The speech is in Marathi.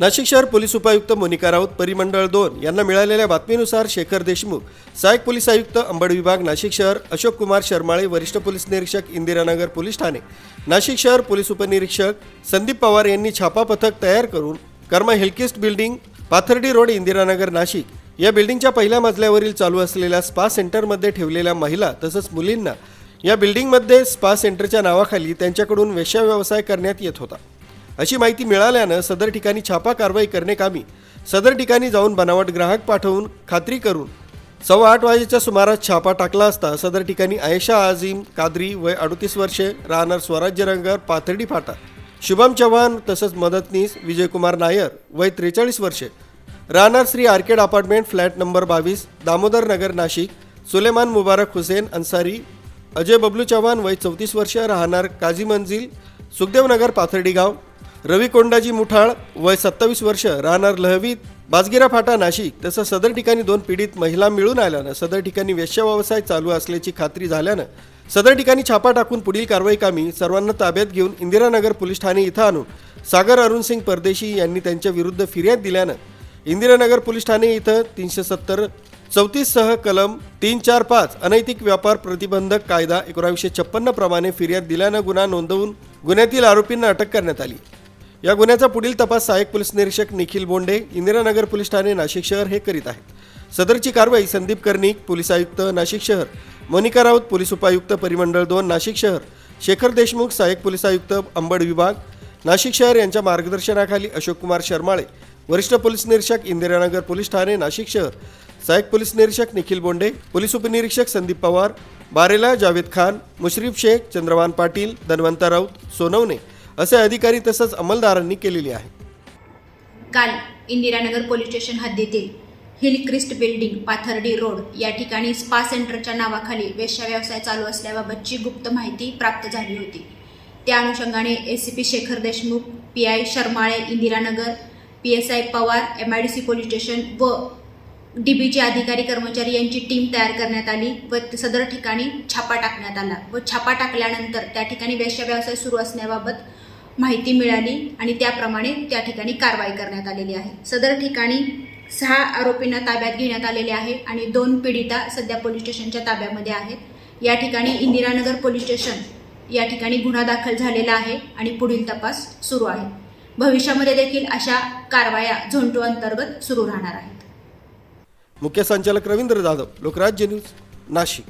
नाशिक शहर पोलीस उपायुक्त मोनिका राऊत परिमंडळ दोन यांना मिळालेल्या बातमीनुसार शेखर देशमुख सहाय्यक पोलीस आयुक्त अंबड विभाग नाशिक शहर अशोक कुमार शर्माळे वरिष्ठ पोलीस निरीक्षक इंदिरानगर पोलीस ठाणे. नाशिक शहर पोलीस उपनिरीक्षक संदीप पवार यांनी छापा पथक तयार करून Karma Hillcrest building Pathardi road Indiranagar Nashik या बिल्डिंगच्या पहिल्या मजल्यावरील चालू असलेल्या स्पा सेंटरमध्ये ठेवलेल्या महिला तसंच मुलींना या बिल्डिंगमध्ये स्पा सेंटरच्या नावाखाली त्यांच्याकडून वेश्या व्यवसाय करण्यात येत होता. अशी माहिती मिळाल्यानं सदर ठिकाणी छापा कारवाई करण्याकामी सदर ठिकाणी जाऊन बनावट ग्राहक पाठवून खात्री करून सव्वा आठ वाजेच्या सुमारास छापा टाकला असता सदर ठिकाणी आयशा आझीम कादरी वय अडतीस वर्षे राहणार स्वराज्य नगर पाथर्डी फाटा शुभम चव्हाण तसंच मदतनीस विजयकुमार नायर वय त्रेचाळीस वर्षे राहणार Shri arcade apartment flat number बावीस दामोदर नगर नाशिक सुलेमान मुबारक हुसेन अन्सारी अजय बबलू चव्हाण वय चौतीस वर्ष राहणार काझी मंजिल सुखदेवनगर पाथर्डी गाव रवी कोंडाजी मुठाळ वय सत्तावीस वर्ष राहणार लहवीत बाजगिरा फाटा नाशिक. तसं सदर ठिकाणी दोन पीडित महिला मिळून आल्यानं सदर ठिकाणी वेश्या व्यवसाय चालू असल्याची खात्री झाल्यानं सदर ठिकाणी छापा टाकून पुढील कारवाई कामी सर्वांना ताब्यात घेऊन इंदिरानगर पोलीस ठाणे इथं आणून सागर अरुण सिंग परदेशी यांनी त्यांच्या विरुद्ध फिर्याद दिल्यानं इंदिरानगर पोलीस ठाणे इथं तीनशे सत्तर चौतीस सह कलम तीन चार पाच अनैतिक व्यापार प्रतिबंधक कायदा एकोणावीसशे छप्पन्न प्रमाणे फिर्याद दिल्यानं गुन्हा नोंदवून गुन्ह्यातील आरोपींना अटक करण्यात आली. या गुन्ह्याचा पुढील तपास सहाय्यक पोलीस निरीक्षक निखिल बोंडे इंदिरानगर पोलीस ठाणे नाशिक शहर हे करीत आहेत. सदरची कारवाई संदीप कर्णिक पोलीस आयुक्त नाशिक शहर. मोनिका राऊत पोलीस उपायुक्त परिमंडळ दोन नाशिक शहर. शेखर देशमुख सहाय्यक पोलीस आयुक्त अंबड विभाग. नाशिक शहर यांच्या मार्गदर्शनाखाली अशोक कुमार शर्माळे वरिष्ठ पोलीस निरीक्षक इंदिरानगर पोलीस ठाणे नाशिक शहर. सहाय्यक पोलीस निरीक्षक निखिल बोंडे पोलीस उपनिरीक्षक संदीप पवार बारेला जावेद खान मुश्रीफ शेख चंद्रवान पाटील धन्वंत राऊत सोनवणे असे अधिकारी तसंच अंमलदारांनी केलेली आहे. काल इंदिरानगर पोलीस स्टेशन हद्दीतील hill crest building Pathardi road या ठिकाणी स्पा सेंटरच्या नावाखाली वेश्या व्यवसाय चालू असल्याबाबतची गुप्त माहिती प्राप्त झाली होती. त्या अनुषंगाने A C P Shekhar Deshmukh P I Sharmale Indiranagar P S I Pawar M I D C police station व डी बीचे अधिकारी कर्मचारी यांची टीम तयार करण्यात आली व सदर ठिकाणी छापा टाकण्यात आला व छापा टाकल्यानंतर त्या ठिकाणी वेश्या व्यवसाय सुरू असण्याबाबत माहिती मिळाली आणि त्याप्रमाणे त्या ठिकाणी कारवाई करण्यात आलेली आहे. सदर ठिकाणी सहा आरोपींना ताब्यात घेण्यात आलेले आहे आणि दोन पीडिता सध्या पोलीस स्टेशनच्या ताब्यामध्ये आहेत. या ठिकाणी इंदिरानगर पोलीस स्टेशन या ठिकाणी गुन्हा दाखल झालेला आहे आणि पुढील तपास सुरू आहे. भविष्यामध्ये देखील अशा कारवाया झोंटू अंतर्गत सुरू राहणार आहेत. मुख्य संचालक रवींद्र जाधव लोकराज्य न्यूज नाशिक.